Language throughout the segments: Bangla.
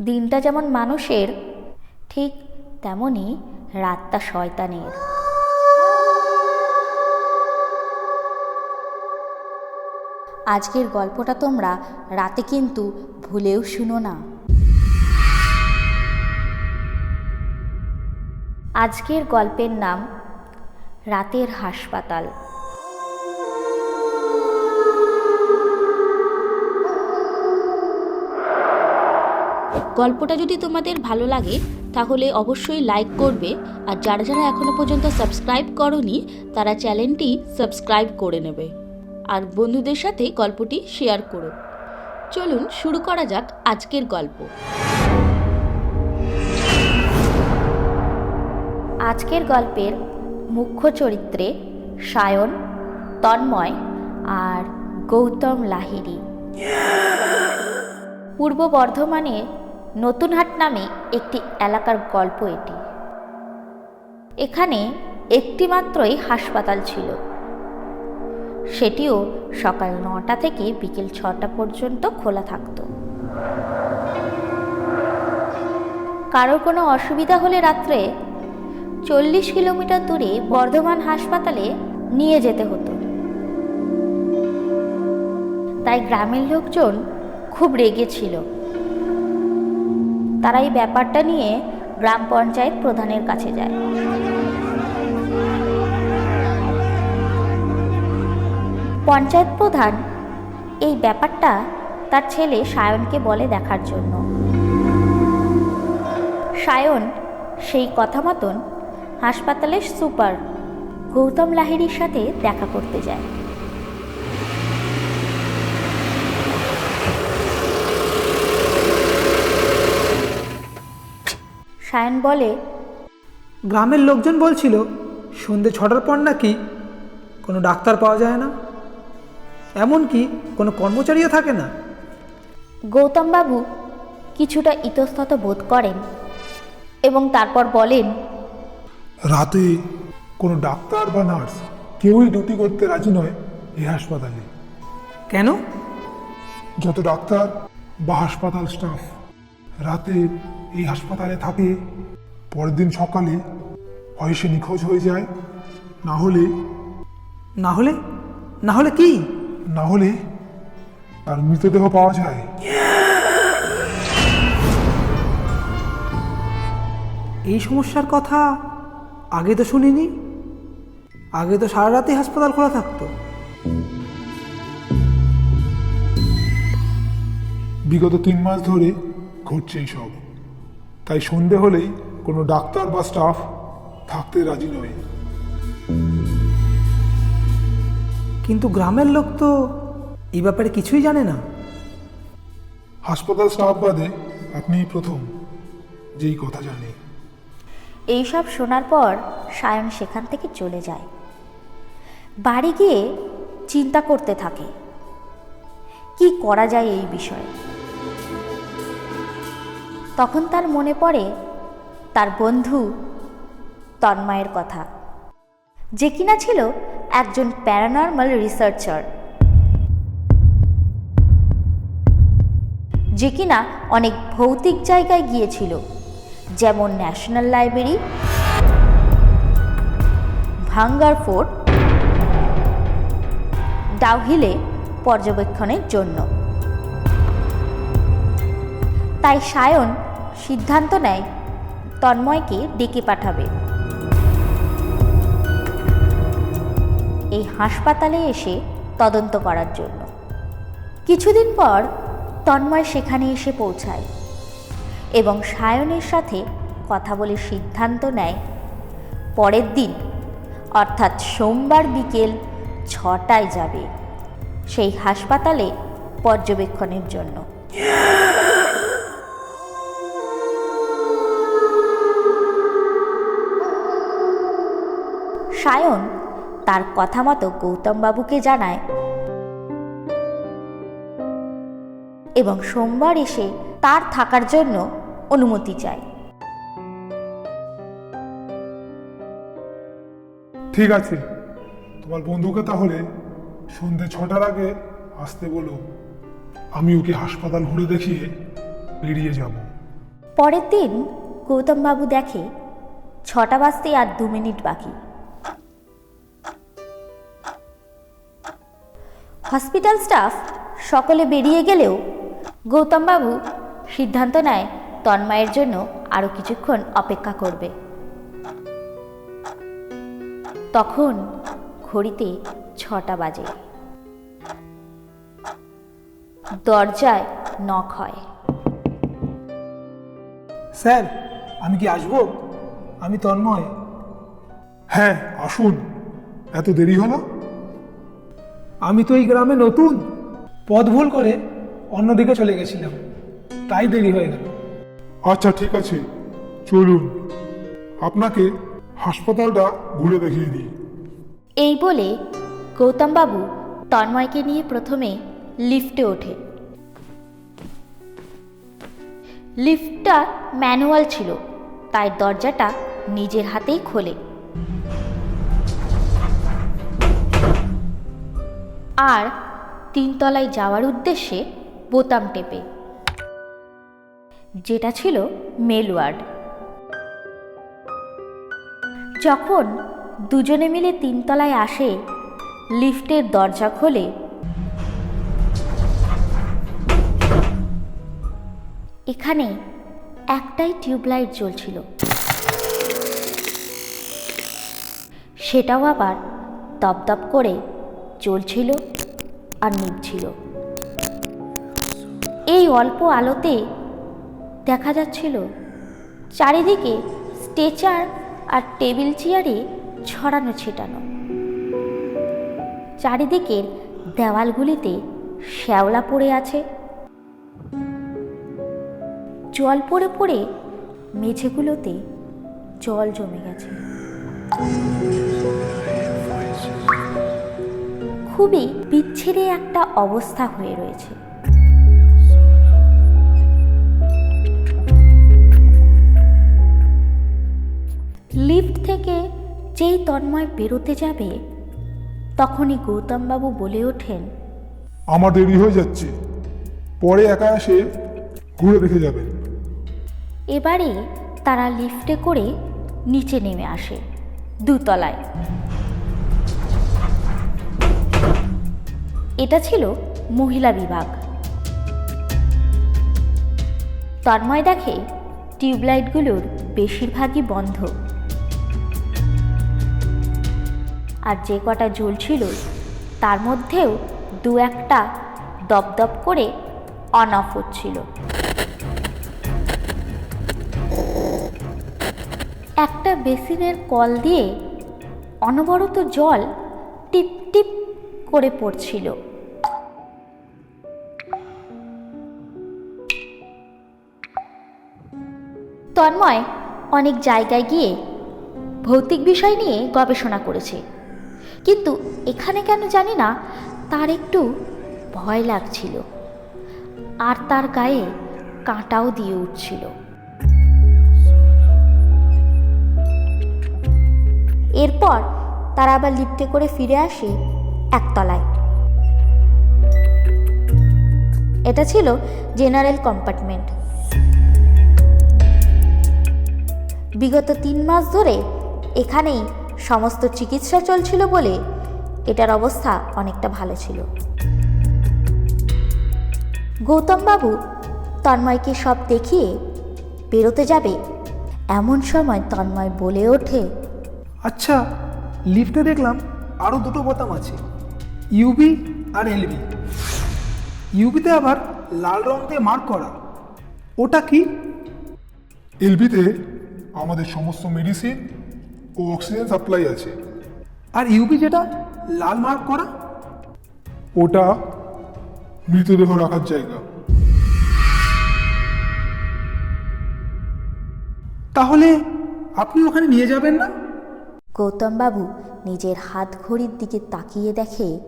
দিনটা যেমন মানুষের, ঠিক তেমনই রাতটা শয়তানের। আজকের গল্পটা তোমরা রাতে কিন্তু ভুলেও শুনো না। আজকের গল্পের নাম, রাতের হাসপাতাল। গল্পটা যদি তোমাদের ভালো লাগে, তাহলে অবশ্যই লাইক করবে। আর যারা যারা এখনও পর্যন্ত সাবস্ক্রাইব করনি, তারা চ্যানেলটি সাবস্ক্রাইব করে নেবে। আর বন্ধুদের সাথে গল্পটি শেয়ার করো। চলুন শুরু করা যাক আজকের গল্প। আজকের গল্পের মুখ্য চরিত্রে সায়ন, তন্ময় আর গৌতম লাহিড়ী। পূর্ব বর্ধমানে নতুনহাট নামে একটি এলাকার গল্প এটি। এখানে একটিমাত্রই হাসপাতাল ছিল। সেটিও সকাল নটা থেকে বিকেল ছটা পর্যন্ত খোলা থাকত। কারোর কোনো অসুবিধা হলে রাত্রে চল্লিশ কিলোমিটার দূরে বর্ধমান হাসপাতালে নিয়ে যেতে হতো। তাই গ্রামের লোকজন খুব রেগে ছিল। তারা এই ব্যাপারটা নিয়ে গ্রাম পঞ্চায়েত প্রধানের কাছে যায়। পঞ্চায়েত প্রধান এই ব্যাপারটা তার ছেলে সায়নকে বলে দেখার জন্য। সায়ন সেই কথা মতন হাসপাতালের সুপার গৌতম লাহিড়ির সাথে দেখা করতে যায়। সায়ন বলে গ্রামের লোকজন বলছিল সন্ধে ছটার পর নাকি কোনো ডাক্তার পাওয়া যায় না। এমনকি কোনো কর্মচারীও থাকে না। গৌতমবাবু কিছুটা ইতস্তত বোধ করেন এবং তারপর বলেন রাতে কোনো ডাক্তার বা নার্স কেউই ডিউটি করতে রাজি নয় এই হাসপাতালে। কেন? যত ডাক্তার বা হাসপাতাল স্টাফ রাতে এই হাসপাতালে থাকে পরের দিন সকালে হয় সে নিখোঁজ হয়ে যায়। না হলে না হলে? না হলে কি? না হলে তার মৃতদেহ পাওয়া যায়। এই সমস্যার কথা আগে তো শুনিনি। আগে তো সারা রাতেই হাসপাতাল খোলা থাকতো। বিগত তিন মাস ধরে ঘটছে এইসব। তাই সন্ধে হলেই কোনো ডাক্তার বা স্টাফ থাকতে রাজি নয়। কিন্তু গ্রামের লোক তো এই ব্যাপারে কিছুই জানে না। হাসপাতাল স্টাফ বাদে আপনিই প্রথম যেই কথা জানে এইসব শোনার পর সায়ন সেখান থেকে চলে যায়। বাড়ি গিয়ে চিন্তা করতে থাকে কি করা যায় এই বিষয়ে? তখন তার মনে পড়ে তার বন্ধু তন্ময়ের কথা। যে কিনা ছিল একজন প্যারানর্মাল রিসার্চার। যে কিনা অনেক ভৌতিক জায়গায় গিয়েছিল, যেমন ন্যাশনাল লাইব্রেরি, ভাঙ্গার ফোর্ট, ডাউহিলে পর্যবেক্ষণের জন্য। তাই সায়ন সিদ্ধান্ত নেয়, তন্ময়কে ডেকে পাঠাবে। এই হাসপাতালে এসে তদন্ত করার জন্য। কিছুদিন পর তন্ময় সেখানে এসে পৌঁছায় এবং সায়নের সাথে কথা বলে সিদ্ধান্ত নেয়, পরের দিন, অর্থাৎ সোমবার বিকেল ছটায় যাবে সেই হাসপাতালে পর্যবেক্ষণের জন্য। সায়ন তার কথা মতো গৌতমবাবুকে জানায়। এবং সোমবার এসে তার থাকার জন্য অনুমতি চায়। ঠিক আছে। তোমার বন্ধুকে তাহলে সন্ধে ছটার আগে আসতে বলো। আমি ওকে হাসপাতাল ঘুরে দেখিয়ে বেরিয়ে যাব। পরের দিন গৌতমবাবু দেখে ছটা বাজতে আর দু মিনিট বাকি। হসপিটাল স্টাফ সকলে বেরিয়ে গেলেও গৌতমবাবু সিদ্ধান্ত নেয় তন্ময়ের জন্য আরও কিছুক্ষণ অপেক্ষা করবে। তখন ঘড়িতে ছটা বাজে। দরজায় নখ হয়। স্যার আমি কি আসব? আমি তন্ময়। হ্যাঁ আসুন। এত দেরি হলো? আমি তো এই গ্রামে নতুন। পথ ভুল করে অন্যদিকে চলে গেছিলাম। তাই দেরি হয়ে গেল। আচ্ছা ঠিক আছে। চলুন। আপনাকে হাসপাতালটা ঘুরে দেখিয়ে দিই। এই বলে গৌতমবাবু তন্ময়কে নিয়ে প্রথমে লিফটে ওঠে। লিফটটা ম্যানুয়াল ছিল তাই দরজাটা নিজের হাতেই খোলে। আর তিনতলায় যাওয়ার উদ্দেশ্যে বোতাম টেপে। যেটা ছিল মেল ওয়ার্ড। যখন দুজনে মিলে তিনতলায় আসে, লিফটের দরজা খোলে। এখানে একটাই টিউবলাইট জ্বলছিল। সেটাও আবার দপদপ করে জ্বলছিল আর নিভছিল এই অল্প আলোতে দেখা যাচ্ছিল চারিদিকে স্ট্রেচার আর টেবিল চেয়ারে ছড়ানো ছিটানো। চারিদিকের দেওয়ালগুলিতে শ্যাওলা পড়ে আছে। জল পড়ে পড়ে মেঝেগুলোতে জল জমে গেছে। খুবই বিচ্ছিরি একটা অবস্থা হয়ে রয়েছে। লিফট থেকে যেই তন্ময় বেরোতে যাবে তখনই গৌতমবাবু বলে ওঠেন আমার দেরি হয়ে যাচ্ছে। পরে একা এসে ঘুরে দেখে যাবেন এবারে তারা লিফটে করে নিচে নেমে আসে দুতলায়। এটা ছিল মহিলা বিভাগ। তন্ময় দেখে টিউবলাইটগুলোর বেশিরভাগই বন্ধ। আর যে কটা জ্বলছিল, তার মধ্যেও দু একটা দপদপ করে অন অফ হচ্ছিল। একটা বেসিনের কল দিয়ে অনবরত জল টিপ টিপ করে পড়ছিল। তন্ময় অনেক জায়গায় গিয়ে ভৌতিক বিষয় নিয়ে গবেষণা করেছে। কিন্তু এখানে কেন জানি না, তার একটু ভয় লাগছিল আর তার গায়ে কাঁটাও দিয়ে উঠছিল। এরপর তারা আবার লিফটে করে ফিরে আসে একতলায়। এটা ছিল জেনারেল কম্পার্টমেন্ট। বিগত তিন মাস ধরে এখানেই সমস্ত চিকিৎসা চলছিল বলে এটার অবস্থা অনেকটা ভালো ছিল। গৌতমবাবু তন্ময়কে সব দেখিয়ে বেরোতে যাবে এমন সময় তন্ময় বলে ওঠে আচ্ছা লিফটে দেখলাম আরও দুটো বোতাম আছে ইউবি আর এলবি ইউবিতে আবার লাল রং দিয়ে মার্ক করা। ওটা কি? এলবিতে আমাদের সমস্ত মেডিসিন ও অক্সিজেন সাপ্লাই আছে। আর ইউবি যেটা? লাল মার্ক করা? ওটা মৃতদেহ রাখার জায়গা। তাহলে আপনি ওখানে নিয়ে যাবেন না? গৌতমবাবু নিজের হাত ঘড়ির দিকে তাকিয়ে দেখে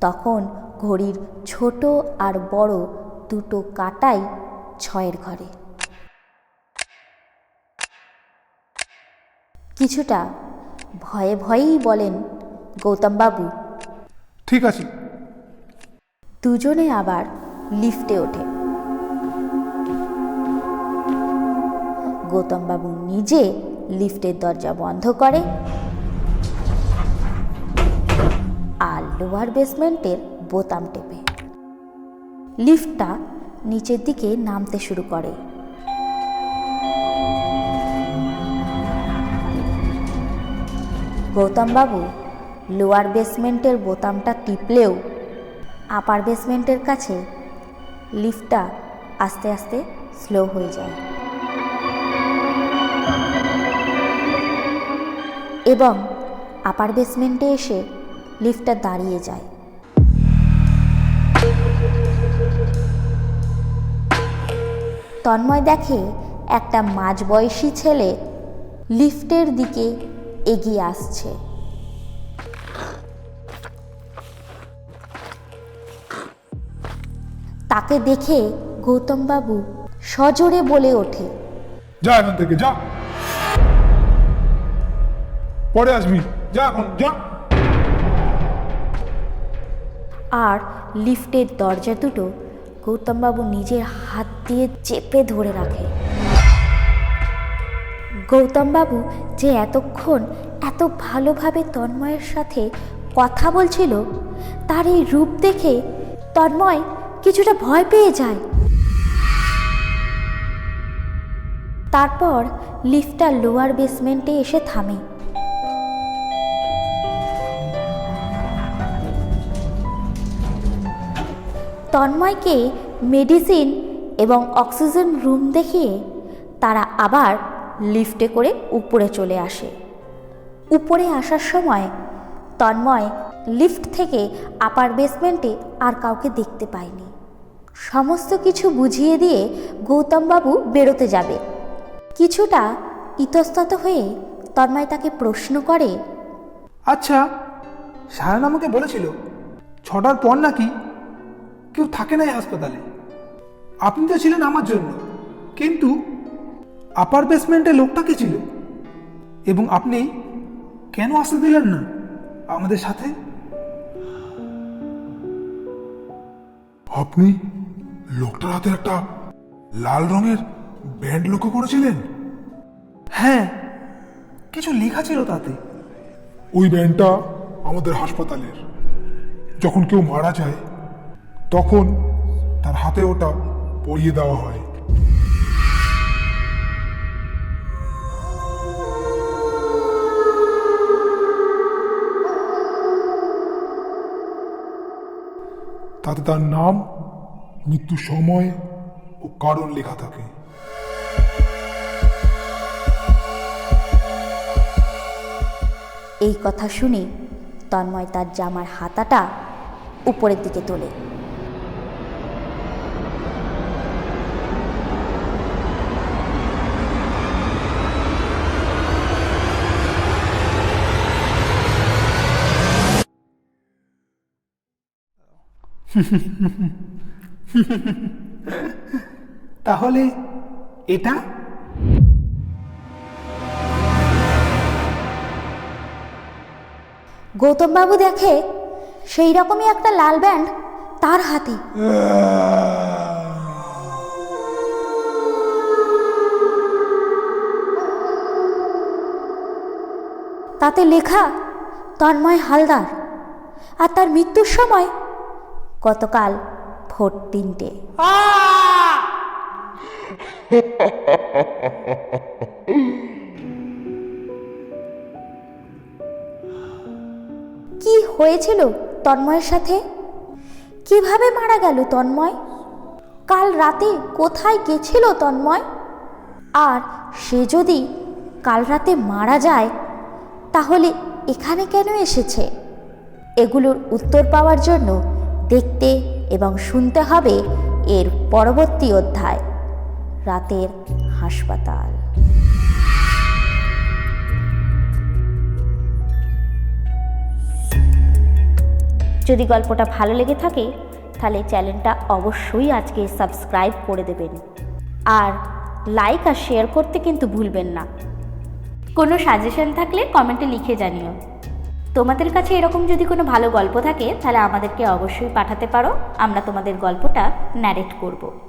তখন ঘড়ির ছোট আর বড় দুটো কাটাই ছয়ের ঘরে। কিছুটা ভয়ে ভয়েই বলেন গৌতমবাবু। ঠিক আছে দুজনে আবার লিফটে ওঠে। গৌতমবাবু নিজে লিফটের দরজা বন্ধ করে আর লোয়ার বেসমেন্টের বোতাম টেপে। লিফটটা নিচের দিকে নামতে শুরু করে। গৌতমবাবু, লোয়ার বেসমেন্টের বোতামটা টিপলেও আপার বেসমেন্টের কাছে লিফটটা আস্তে আস্তে স্লো হয়ে যায়। এবং আপার বেসমেন্টে এসে লিফটটা দাঁড়িয়ে যায়। তন্ময় দেখে একটা মাঝবয়সী ছেলে লিফটের দিকে এগিয়ে আসছে। তাকে দেখে গৌতমবাবু সজোরে বলে ওঠে যা এখান থেকে যা। পরে আসবি। যা এখন যা। আর লিফটের দরজা দুটো গৌতমবাবু নিজের হাত দিয়ে চেপে ধরে রাখে। গৌতমবাবু যে এতক্ষণ এত ভালোভাবে তন্ময়ের সাথে কথা বলছিল, তার এই রূপ দেখে তন্ময় কিছুটা ভয় পেয়ে যায়। তারপর লিফটটা লোয়ার বেসমেন্টে এসে থামে। তন্ময়কে মেডিসিন এবং অক্সিজেন রুম দেখিয়ে তারা আবার লিফটে করে উপরে চলে আসে। উপরে আসার সময় তন্ময় লিফট থেকে আপার বেসমেন্টে আর কাউকে দেখতে পায়নি। সমস্ত কিছু বুঝিয়ে দিয়ে গৌতমবাবু বেরোতে যাবে। কিছুটা ইতস্তত হয়ে তন্ময় তাকে প্রশ্ন করে আচ্ছা সায়ন আমাকে বলেছিল, ছটার পর নাকি কেউ থাকে না হাসপাতালে। আপনি তো ছিলেন আমার জন্য, কিন্তু আপার বেসমেন্টে লোকটা কে ছিল? এবং আপনি কেন আসতে দিলেন না আমাদের সাথে? আপনি লোকটার হাতে একটা লাল রঙের ব্যান্ড লক্ষ্য করেছিলেন? হ্যাঁ কিছু লেখা ছিল তাতে। ওই ব্যান্ডটা আমাদের হাসপাতালের। যখন কেউ মারা যায় তখন তার হাতে ওটা পরিয়ে দেওয়া হয়। তাতে তার নাম, মৃত্যু সময় ও কারণ লেখা থাকে। এই কথা শুনে তন্ময় তার জামার হাতাটা উপরের দিকে তোলে। তাহলে এটা? গৌতমবাবু দেখে সেই রকমই একটা লাল ব্যান্ড তার হাতে। তাতে লেখা, তন্ময় হালদার আর তার মৃত্যুর সময় গতকাল ভোর তিনটে। কি হয়েছিল তন্ময়ের সাথে? কীভাবে মারা গেল তন্ময়? কাল রাতে কোথায় গেছিল তন্ময়? আর সে যদি কাল রাতে মারা যায় তাহলে এখানে কেন এসেছে? এগুলোর উত্তর পাওয়ার জন্য দেখতে এবং শুনতে হবে এর পরবর্তী অধ্যায়, রাতের হাসপাতাল। যদি গল্পটা ভালো লেগে থাকে, তাহলে চ্যানেলটা অবশ্যই আজকে সাবস্ক্রাইব করে দেবেন। আর লাইক আর শেয়ার করতে কিন্তু ভুলবেন না। কোনো সাজেশন থাকলে কমেন্টে লিখে জানিও। তোমাদের কাছে এরকম যদি কোনো ভালো গল্প থাকে, তাহলে আমাদেরকে অবশ্যই পাঠাতে পারো। আমরা তোমাদের গল্পটা ন্যারেট করব।